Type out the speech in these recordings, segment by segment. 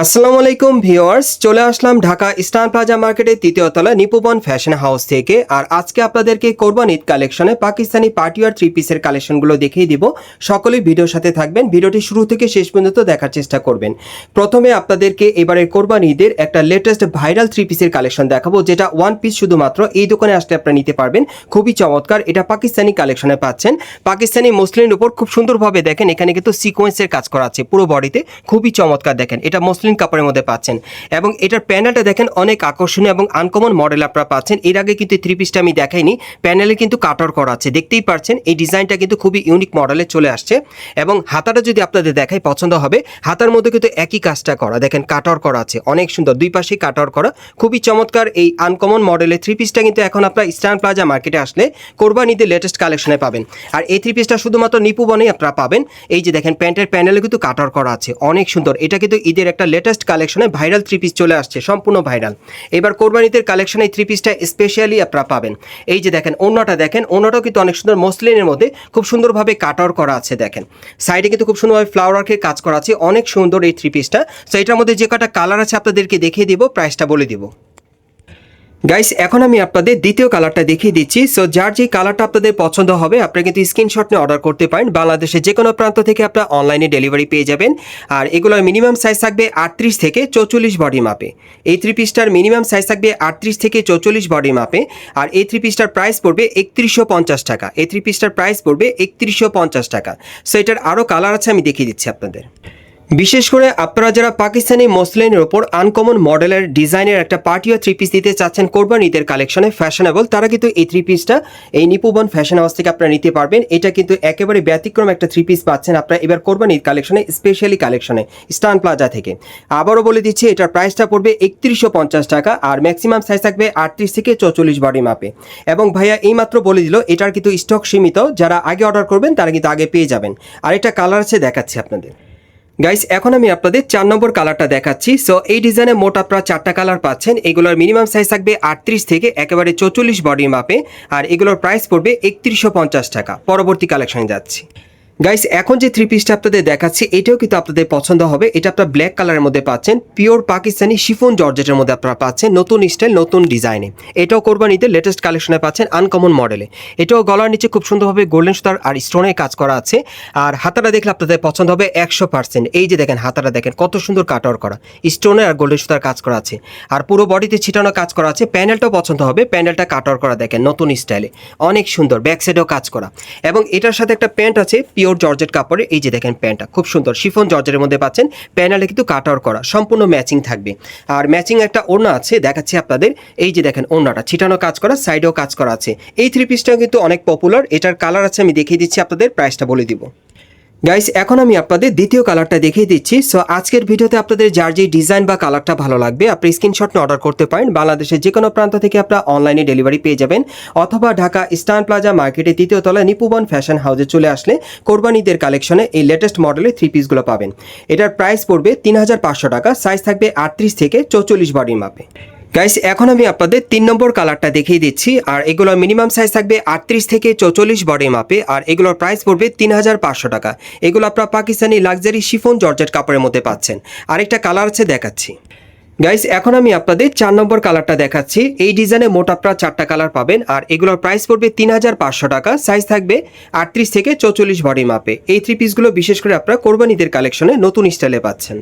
আসসালামু আলাইকুম ভিওয়ার্স চলে আসলাম ঢাকা স্টার প্লাজা মার্কেটের তৃতীয় তলা নিপুবন ফ্যাশন হাউস থেকে। আর আজকে আপনাদেরকে কোরবান কালেকশনে পাকিস্তানি পার্টিওয়ার থ্রি পিসের কালেকশনগুলো দেখিয়ে দিব। সকলেই ভিডিওর সাথে থাকবেন, ভিডিওটি শুরু থেকে শেষ পর্যন্ত দেখার চেষ্টা করবেন। প্রথমে আপনাদেরকে এবারের কোরবান ঈদের একটা লেটেস্ট ভাইরাল থ্রি পিসের কালেকশন দেখাবো, যেটা ওয়ান পিস শুধুমাত্র এই দোকানে আসলে আপনারা নিতে পারবেন। খুবই চমৎকার, এটা পাকিস্তানি কালেকশনে পাচ্ছেন। পাকিস্তানি মুসলিমের উপর খুব সুন্দরভাবে দেখেন, এখানে কিন্তু সিকোয়েন্সের কাজ করা আছে পুরো বডিতে খুবই চমৎকার দেখেন, এটা মসলিন কাপড়ের মধ্যে পাচ্ছেন। এবং এটার প্যানেলটা দেখেন অনেক আকর্ষণীয় এবং আনকমন মডেল আপনারা পাচ্ছেন। এর আগে কিন্তু থ্রি পিসটা আমি দেখাইনি। প্যানেলে কিন্তু কাটার করা আছে। দেখতেই পারছেন এই ডিজাইনটা কিন্তু খুবই ইউনিক মডেলে চলে আসছে। এবং হাতাটা যদি আপনাদের দেখাই, পছন্দ হবে, হাতার মধ্যে কিন্তু একই কাজটা করা। দেখেন কাটার করা আছে। অনেক সুন্দর, দুই পাশেই কাটার করা। খুবই চমৎকার এই আনকমন মডেলের থ্রি পিসটা কিন্তু এখন আপনার স্টার প্লাজা মার্কেটে আসলে কোরবানিতে লেটেস্ট কালেকশনে পাবেন। আর এই থ্রি পিসটা শুধুমাত্র নিপুবনেই আপনারা পাবেন। এই যে দেখেন প্যান্টের প্যানেলে কিন্তু কাটার করা আছে। অনেক সুন্দর। এটা কিন্তু ঈদের একটা লেটেস্ট কালেকশনে ভাইরাল থ্রি পিস চলে আসছে, সম্পূর্ণ ভাইরাল এবার কোরবানিদের কালেকশনে এই থ্রি পিসটা স্পেশালি আপনারা পাবেন। এই যে দেখেন অন্যটা দেখেন অন্যটাও কিন্তু অনেক সুন্দর মসলিনের মধ্যে খুব সুন্দরভাবে কাটার করা আছে, দেখেন। সাইডে কিন্তু খুব সুন্দরভাবে ফ্লাওয়ার আর্কের কাজ করা আছে, অনেক সুন্দর এই থ্রি পিসটা তো এটার মধ্যে যে কটা কালার আছে আপনাদেরকে দেখিয়ে দিব প্রাইসটা বলে দিব। গাইস এখন আমি আপনাদের দ্বিতীয় কালারটা দেখিয়ে দিচ্ছি। সো যার যে কালারটা আপনাদের পছন্দ হবে আপনারা কিন্তু স্ক্রিনশট নিয়ে অর্ডার করতে পারেন। বাংলাদেশের যে কোনো প্রান্ত থেকে আপনারা অনলাইনে ডেলিভারি পেয়ে যাবেন। আর এগুলোর মিনিমাম সাইজ থাকবে আটত্রিশ থেকে চৌচল্লিশ বডি মাপে এই থ্রি পিসটার মিনিমাম সাইজ থাকবে আটত্রিশ থেকে চৌচল্লিশ বডি মাপে আর এই থ্রি পিসটার প্রাইস পড়বে একত্রিশশো পঞ্চাশ টাকা। এই থ্রি পিসটার প্রাইস পড়বে একত্রিশশো পঞ্চাশ টাকা। সো এটার আরও কালার আছে, আমি দেখিয়ে দিচ্ছি আপনাদের। বিশেষ করে আপনারা যারা পাকিস্তানি মসলিনের ওপর আনকমন মডেলের ডিজাইনের একটা পার্টিও থ্রি পিস দিতে চাচ্ছেন কোরবান ঈদের কালেকশনে ফ্যাশনেবল তারা কিন্তু এই থ্রি পিসটা এই নিপুবন ফ্যাশন হাউস থেকে আপনারা নিতে পারবেন। এটা কিন্তু একেবারে ব্যতিক্রম একটা থ্রি পিস পাচ্ছেন আপনারা এবার কোরবান ঈদ কালেকশনে স্পেশালি কালেকশনে স্টান প্লাজা থেকে। আবারও বলে দিচ্ছি, এটার প্রাইসটা পড়বে একত্রিশশো পঞ্চাশ টাকা আর ম্যাক্সিমাম সাইজ থাকবে আটত্রিশ থেকে চৌচল্লিশ বডি মাপে এবং ভাইয়া এইমাত্র বলে দিল, এটার কিন্তু স্টক সীমিত, যারা আগে অর্ডার করবেন, তারা কিন্তু আগে পেয়ে যাবেন। আর এটা কালার আছে, দেখাচ্ছি আপনাদের। গাইস এখন আমি আপনাদের চার নম্বর কালারটা দেখাচ্ছি। সো এই ডিজাইনে মোট আপনারা চারটা কালার পাচ্ছেন। এগুলোর মিনিমাম সাইজ থাকবে আটত্রিশ থেকে একেবারে চৌচল্লিশ বডি মাপে আর এগুলোর প্রাইস পড়বে একত্রিশশো টাকা। পরবর্তী কালেকশনে যাচ্ছি। গাইস এখন যে থ্রি পিসটা আপনাদের দেখাচ্ছি, এটাও কিন্তু আপনাদের পছন্দ হবে। এটা আপনার ব্ল্যাক কালারের মধ্যে পাচ্ছেন। পিওর পাকিস্তানি শিফন জর্জেটের মধ্যে আপনারা পাচ্ছেন। নতুন স্টাইল নতুন ডিজাইনে এটাও কোরবানিতে লেটেস্ট কালেকশনে পাচ্ছেন আনকমন মডেলে এটাও গলার নিচে খুব সুন্দরভাবে গোল্ডেন সুতার আর স্টোনের কাজ করা আছে। আর হাতাটা দেখলে আপনাদের পছন্দ হবে একশো পার্সেন্ট এই যে দেখেন, হাতাটা দেখেন, কত সুন্দর কাটওয়ার করা। স্টোনের আর গোল্ডেন সুতার কাজ করা আছে। আর পুরো বডিতে ছিটানো কাজ করা আছে। প্যানেলটাও পছন্দ হবে। প্যানেলটা কাটওয়ার করা দেখেন, নতুন স্টাইলে অনেক সুন্দর ব্যাক সাইডেও কাজ করা। এবং এটার সাথে একটা প্যান্ট আছে পিওর জর্জেট কাপড়ে এই যে দেখেন প্যান্টটা, খুব সুন্দর। শিফন জর্জের মধ্যে পাচ্ছেন, প্যানেলে কিন্তু কাটার করা, সম্পূর্ণ ম্যাচিং থাকবে। আর ম্যাচিং একটা ওড়না আছে, দেখাচ্ছি আপনাদের, এই যে দেখেন ওড়নাটা, ছিটানো কাজ করা, সাইডেও কাজ করা আছে। এই থ্রি পিসটাও কিন্তু অনেক পপুলার এটার কালার আছে, আমি দেখিয়ে দিচ্ছি আপনাদের প্রাইসটা বলে দিব। গাইস এখন আমি আপনাদের দ্বিতীয় কালারটা দেখিয়ে দিচ্ছি। সো আজকের ভিডিওতে আপনাদের যার যে ডিজাইন বা কালারটা ভালো লাগবে, আপনি স্ক্রিনশট নিয়ে অর্ডার করতে পারেন। বাংলাদেশের যে কোনো প্রান্ত থেকে আপনারা অনলাইনে ডেলিভারি পেয়ে যাবেন। অথবা ঢাকা স্টান প্লাজা মার্কেটে তৃতীয় তলায় নিপুবন ফ্যাশন হাউসে চলে আসলে কোরবানিদের কালেকশনে এই লেটেস্ট মডেলের থ্রি পিসগুলো পাবেন। এটার প্রাইস পড়বে তিন হাজার পাঁচশো টাকা সাইজ থাকবে আটত্রিশ থেকে চৌচল্লিশ বডির মাপে গাইস এখন আমি আপনাদের তিন নম্বর কালারটা দেখিয়ে দিচ্ছি। আর এগুলোর মিনিমাম সাইজ থাকবে আটত্রিশ থেকে চৌচল্লিশ বডি মাপে আর এগুলোর প্রাইস পড়বে তিন হাজার পাঁচশো টাকা। এগুলো আপনার পাকিস্তানি লাক্সারি শিফন জর্জেট কাপড়ের মধ্যে পাচ্ছেন। আরেকটা কালার আছে দেখাচ্ছি। গাইস এখন আমি আপনাদের চার নম্বর কালারটা দেখাচ্ছি। এই ডিজাইনে মোট আপনারা চারটা কালার পাবেন। আর এগুলোর প্রাইস পড়বে তিন হাজার পাঁচশো টাকা। সাইজ থাকবে আটত্রিশ থেকে চৌচল্লিশ বডি মাপে এই থ্রি পিসগুলো বিশেষ করে আপনারা কোরবানিদের কালেকশনে নতুন স্টাইলে পাচ্ছেন।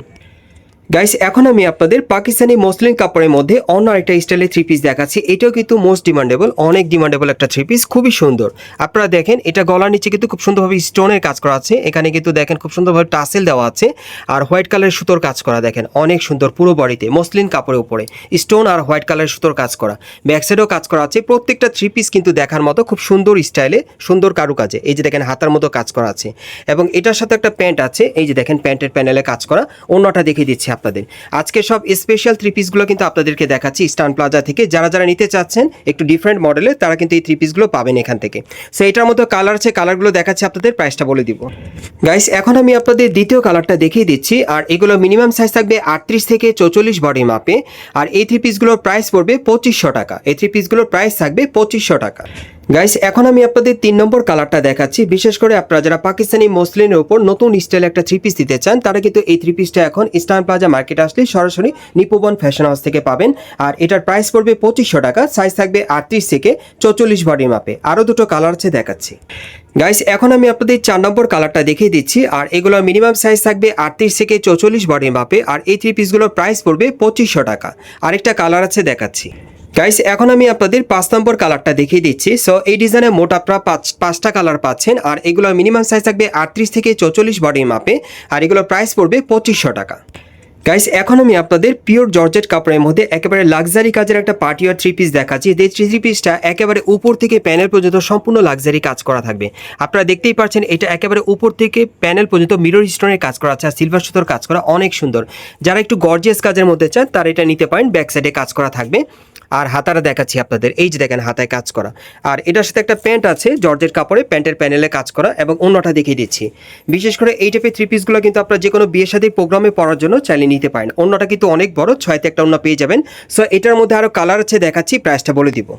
গাইস এখন আমি আপনাদের পাকিস্তানি মসলিন কাপড়ের মধ্যে অন্য আরেকটা স্টাইলের থ্রি পিস দেখাচ্ছি। এটাও কিন্তু মোস্ট ডিমান্ডেবল অনেক ডিমান্ডেবল একটা থ্রি পিস খুবই সুন্দর। আপনারা দেখেন, এটা গলার নিচে কিন্তু খুব সুন্দরভাবে স্টোনের কাজ করা আছে। এখানে কিন্তু দেখেন, খুব সুন্দরভাবে টাসেল দেওয়া আছে। আর হোয়াইট কালারের সুতোর কাজ করা, দেখেন, অনেক সুন্দর পুরো বডিতে মসলিন কাপড়ের উপরে। স্টোন আর হোয়াইট কালারের সুতোর কাজ করা। ব্যাক সাইডেও কাজ করা আছে। প্রত্যেকটা থ্রি পিস কিন্তু দেখার মতো খুব সুন্দর স্টাইলে সুন্দর কারুকাজে। এই যে দেখেন, হাতার মতো কাজ করা আছে। এবং এটার সাথে একটা প্যান্ট আছে। এই যে দেখেন প্যান্টের প্যানেলে কাজ করা। অন্যটা দেখিয়ে দিচ্ছি আপনাদের। আজকে সব স্পেশাল থ্রি পিসগুলো কিন্তু আপনাদেরকে দেখাচ্ছি স্টান প্লাজা থেকে। যারা যারা নিতে চাচ্ছেন একটু ডিফারেন্ট মডেলের তারা কিন্তু এই থ্রি পিসগুলো পাবেন এখান থেকে। সো এটার মতো কালার আছে কালারগুলো দেখাচ্ছি আপনাদের প্রাইসটা বলে দিব। গাইস এখন আমি আপনাদের দ্বিতীয় কালারটা দেখিয়ে দিচ্ছি, আর এগুলো মিনিমাম সাইজ থাকবে আটত্রিশ থেকে চৌচল্লিশ বডি মাপে আর এই থ্রি পিসগুলোর প্রাইস পড়বে পঁচিশশো টাকা। এই থ্রি পিসগুলোর প্রাইস থাকবে পঁচিশশো টাকা। গাইস এখন আমি আপনাদের তিন নম্বর কালারটা দেখাচ্ছি। বিশেষ করে আপনারা যারা পাকিস্তানি মসলিনের উপর নতুন স্টাইল একটা থ্রি পিস দিতে চান, তারা কিন্তু এই থ্রি পিসটা এখন ইস্টার্ন প্লাজা মার্কেটে আসলে সরাসরি নিপোবন ফ্যাশন হাউস থেকে পাবেন। আর এটার প্রাইস পড়বে পঁচিশশো টাকা সাইজ থাকবে আটত্রিশ থেকে চৌচল্লিশ বডি মাপে। আরও দুটো কালার আছে দেখাচ্ছি। গাইস এখন আমি আপনাদের চার নম্বর কালারটা দেখিয়ে দিচ্ছি, আর এগুলো মিনিমাম সাইজ থাকবে আটত্রিশ থেকে চৌচল্লিশ বডি মাপে, আর এই থ্রি পিসগুলোর প্রাইস পড়বে পঁচিশশো টাকা। আরেকটা কালার আছে দেখাচ্ছি। গাইস এখন আমি আপনাদের পাঁচ নম্বর কালারটা দেখিয়ে দিচ্ছি। সো এই ডিজাইনে মোট আপনারা পাঁচ, পাঁচটা কালার পাচ্ছেন। আর এগুলো মিনিমাম সাইজ থাকবে আটত্রিশ থেকে চৌচল্লিশ বডি মাপে আর এগুলোর প্রাইস পড়বে পঁচিশশো টাকা। গাইস এখন আমি আপনাদের পিওর জর্জেট কাপড়ের মধ্যে একেবারে লাক্সারি কাজের একটা পার্টি আর থ্রি পিস দেখাচ্ছি। যে থ্রি পিসটা একেবারে উপর থেকে প্যানেল পর্যন্ত সম্পূর্ণ লাক্সারি কাজ করা থাকবে। আপনারা দেখতেই পাচ্ছেন, এটা একেবারে উপর থেকে প্যানেল পর্যন্ত মিরর স্টোনের কাজ করা আছে আর সিলভার সুতোর কাজ করা অনেক সুন্দর। যারা একটু গর্জিয়াস কাজের মধ্যে চান, তারা এটা নিতে পারেন ব্যাক সাইডে কাজ করা থাকবে। আর হাতারা দেখাচ্ছি আপনাদের। এই যে দেখেন, হাতায় কাজ করা। আর এটার সাথে একটা প্যান্ট আছে, জর্জের কাপড়ে প্যান্টের প্যানেলে কাজ করা এবং অন্যটা দেখিয়ে দিচ্ছি। বিশেষ করে এই টাইপের থ্রি পিসগুলো কিন্তু আপনারা যে কোনো বিয়ে সাথে প্রোগ্রামে পড়ার জন্য চাইলে নিতে পারেন। অন্যটা কিন্তু অনেক বড়, ছয়তে একটা অন্য পেয়ে যাবেন। সো এটার মধ্যে আরও কালার আছে দেখাচ্ছি প্রাইসটা বলে দিব।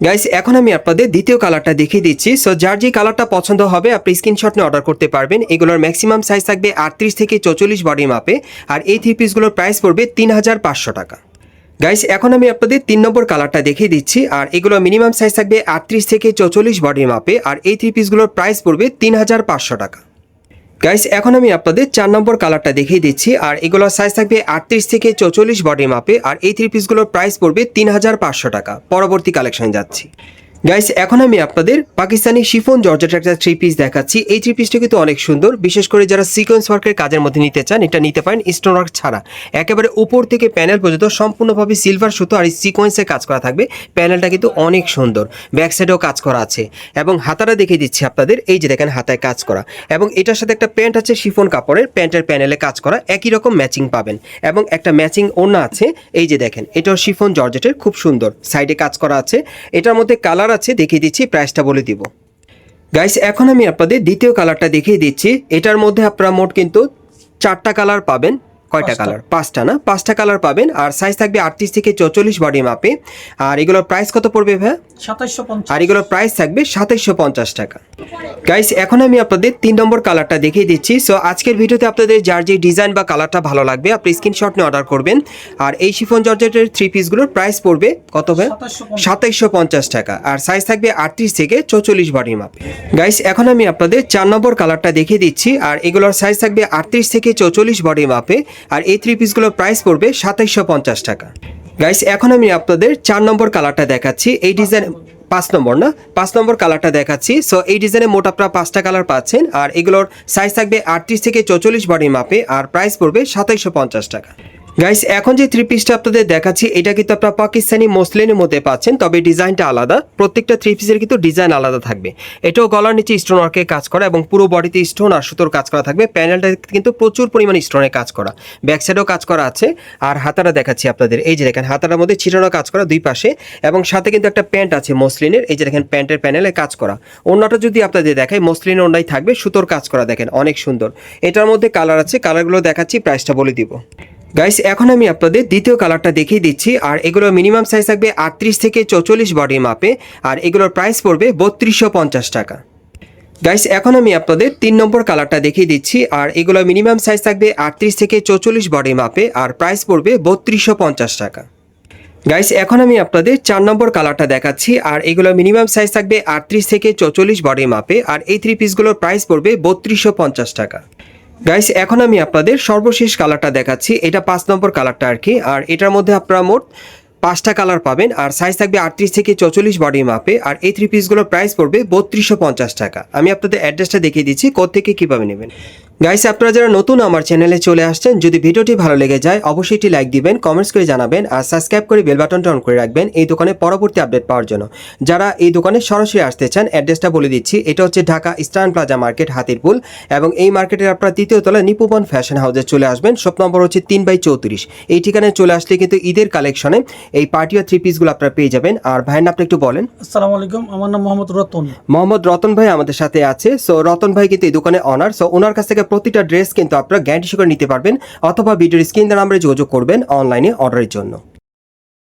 গাইস এখন আমি আপনাদের দ্বিতীয় কালারটা দেখিয়ে দিচ্ছি। সো যার যে কালারটা পছন্দ হবে, আপনি স্ক্রিনশট নিয়ে অর্ডার করতে পারবেন। এগুলোর ম্যাক্সিমাম সাইজ থাকবে আটত্রিশ থেকে চৌচল্লিশ বডি মাপে আর এই থ্রি পিসগুলোর প্রাইস পড়বে তিন হাজার পাঁচশো টাকা। গাইস এখন আমি আপনাদের তিন নম্বর কালারটা দেখিয়ে দিচ্ছি, আর এগুলো মিনিমাম সাইজ থাকবে আটত্রিশ থেকে চৌচল্লিশ বডির মাপে আর এই থ্রি পিসগুলোর প্রাইস পড়বে তিন হাজার পাঁচশো টাকা। গাইস এখন আমি আপনাদের চার নম্বর কালারটা দেখিয়ে দিচ্ছি, আর এগুলোর সাইজ থাকবে আটত্রিশ থেকে চৌচল্লিশ বডির মাপে আর এই থ্রি পিসগুলোর প্রাইস পড়বে তিন হাজার পাঁচশো টাকা। পরবর্তী কালেকশন যাচ্ছি। গাইস এখন আমি আপনাদের পাকিস্তানি শিফন জর্জেট একটা থ্রি পিস দেখাচ্ছি। এই থ্রি পিসটা কিন্তু অনেক সুন্দর। বিশেষ করে যারা সিকোয়েন্স ওয়ার্কের কাজের মধ্যে নিতে চান, এটা নিতে পারেন স্টোন ওয়ার্ক ছাড়া। একেবারে উপর থেকে প্যানেল পর্যন্ত সম্পূর্ণভাবে সিলভার সুতো আর এই সিকোয়েন্সের কাজ করা থাকবে। প্যানেলটা কিন্তু অনেক সুন্দর। ব্যাক সাইডেও কাজ করা আছে। এবং হাতাটা দেখিয়ে দিচ্ছি আপনাদের। এই যে দেখেন, হাতায় কাজ করা। এবং এটার সাথে একটা প্যান্ট আছে, শিফন কাপড়ের। প্যান্টের প্যানেলে কাজ করা। একই রকম ম্যাচিং পাবেন। এবং একটা ম্যাচিং ওড়না আছে। এই যে দেখেন, এটাও শিফন জর্জেটের খুব সুন্দর। সাইডে কাজ করা আছে। এটার মধ্যে কালার আছে, দেখিয়ে দিচ্ছি প্রাইসটা বলে দিব। গাইস এখন আমি আপনাদের দ্বিতীয় কালারটা দেখিয়ে দিচ্ছি। এটার মধ্যে আপনারা মোট কিন্তু চারটা কালার পাবেন। কয়টা কালার পাঁচটা না? পাঁচটা কালার পাবেন আর সাইজ থাকবে আটত্রিশ থেকে চৌচল্লিশ বডি মাপে আর এগুলোর প্রাইস কত পড়বে ভাই সাতাইশশো পঞ্চাশ। আর এগুলোর প্রাইস থাকবে সাতাইশশো পঞ্চাশ টাকা। গাইস এখন আমি আপনাদের তিন নম্বর কালারটা দেখিয়ে দিচ্ছি। সো আজকের ভিডিওতে আপনাদের যার যে ডিজাইন বা কালারটা ভালো লাগবে আপনি স্ক্রিনশট নিয়ে অর্ডার করবেন। আর এই শিফন জর্জেটের থ্রি পিসগুলোর প্রাইস পড়বে কত ভাই সাতাইশশো পঞ্চাশ। টাকা। আর সাইজ থাকবে আটত্রিশ থেকে চৌচল্লিশ বডি মাপে গাইস এখন আমি আপনাদের চার নম্বর কালারটা দেখিয়ে দিচ্ছি। আর এগুলোর সাইজ থাকবে আটত্রিশ থেকে চৌচল্লিশ বডি মাপে আর এই থ্রি পিসগুলোর প্রাইস পড়বে সাতাইশশো পঞ্চাশ টাকা। গাইস এখন আমি আপনাদের চার নম্বর কালারটা দেখাচ্ছি। এই ডিজাইন পাঁচ নম্বর না? পাঁচ নম্বর কালারটা দেখাচ্ছি। সো এই ডিজাইনে মোট আপনারা পাঁচটা কালার পাচ্ছেন। আর এগুলোর সাইজ থাকবে আটত্রিশ থেকে চৌচল্লিশ বডি মাপে আর প্রাইস পড়বে সাতাইশশো পঞ্চাশ টাকা। গাইস এখন যে থ্রি পিসটা আপনাদের দেখাচ্ছি, এটা কিন্তু আপনারা পাকিস্তানি মসলিনের মধ্যে পাচ্ছেন, তবে ডিজাইনটা আলাদা। প্রত্যেকটা থ্রি পিসের কিন্তু ডিজাইন আলাদা থাকবে। এটাও গলার নিচে স্টোন ওয়ার্কের কাজ করা এবং পুরো বডিতে স্টোন আর সুতোর কাজ করা থাকবে। প্যানেলটা কিন্তু প্রচুর পরিমাণে স্টোনের কাজ করা। ব্যাক সাইডেও কাজ করা আছে। আর হাতাটা দেখাচ্ছি আপনাদের। এই যে দেখেন, হাতাটার মধ্যে ছিটানো কাজ করা দুই পাশে এবং সাথে কিন্তু একটা প্যান্ট আছে মসলিনের এই যে দেখেন প্যান্টের প্যানেলে কাজ করা। অন্যটা যদি আপনাদের দেখাই মসলিনের অন্যায় থাকবে। সুতোর কাজ করা দেখেন, অনেক সুন্দর। এটার মধ্যে কালার আছে। কালারগুলো দেখাচ্ছি প্রাইসটা বলে দিব। গাইস এখন আমি আপনাদের দ্বিতীয় কালারটা দেখিয়ে দিচ্ছি। আর এগুলো মিনিমাম সাইজ থাকবে আটত্রিশ থেকে চৌচল্লিশ বডি মাপে। আর এগুলোর প্রাইস পড়বে বত্রিশশো পঞ্চাশ টাকা। গাইস এখন আমি আপনাদের তিন নম্বর কালারটা দেখিয়ে দিচ্ছি। আর এগুলো মিনিমাম সাইজ থাকবে আটত্রিশ থেকে চৌচল্লিশ বডি মাপে। আর প্রাইস পড়বে বত্রিশশো পঞ্চাশ টাকা। গাইস এখন আমি আপনাদের চার নম্বর কালারটা দেখাচ্ছি। আর এগুলো মিনিমাম সাইজ থাকবে আটত্রিশ থেকে চৌচল্লিশ বডি মাপে। আর এই থ্রি পিসগুলোর প্রাইস পড়বে বত্রিশশো পঞ্চাশ টাকা। গাইস এখন আমি আপনাদের সর্বশেষ কালারটা দেখাচ্ছি। এটা পাঁচ নম্বর কালারটা আর কি। আর এটার মধ্যে আপনারা মোট পাঁচটা কালার পাবেন। আর সাইজ থাকবে আটত্রিশ থেকে চৌচল্লিশ বডি মাপে। আর এই থ্রি পিসগুলোর প্রাইস পড়বে বত্রিশশো পঞ্চাশ টাকা। আমি আপনাদের অ্যাড্রেসটা দেখিয়ে দিচ্ছি কোথেকে কীভাবে নেবেন। গাইস আপনারা যারা নতুন আমার চ্যানেলে চলে আসছেন যদি ভিডিওটি ভালো লেগে যায় অবশ্যই একটি লাইক দিবেন কমেন্টস করে জানাবেন আর সাবস্ক্রাইব করে বেল বাটনটা অন করে রাখবেন এই দোকানে পরবর্তী আপডেট পাওয়ার জন্য। যারা এই দোকানে সরাসরি আসতে চান অ্যাড্রেসটা বলে দিচ্ছি এটা হচ্ছে Dhaka eastern plaza market Hatirpool এবং এই মার্কেটের আপনারা তৃতীয় তলায় নিপুবন ফ্যাশন হাউসে চলে আসবেন শপ নম্বর হচ্ছে তিন বাই চৌত্রিশ। এই ঠিকানায় চলে আসলে কিন্তু ঈদের কালেকশনে এই পার্টি আর থ্রি পিসগুলো আপনারা পেয়ে যাবেন। আর ভাইয়ের আপনি একটু বলেন। আসসালামু আলাইকুম আমার নাম মোহাম্মদ রতন। মোহাম্মদ রতন ভাই আমাদের সাথে আছে। সো রতন ভাই কিন্তু এই দোকানে অনার সো ওনার কাছ থেকে প্রতিটা ড্রেস কিন্তু আপনারা গ্যারান্টি সহকারে নিতে পারবেন, অথবা ভিডিওর স্ক্রিন নাম্বারে যোগাযোগ করবেন অনলাইনে অর্ডারের জন্য।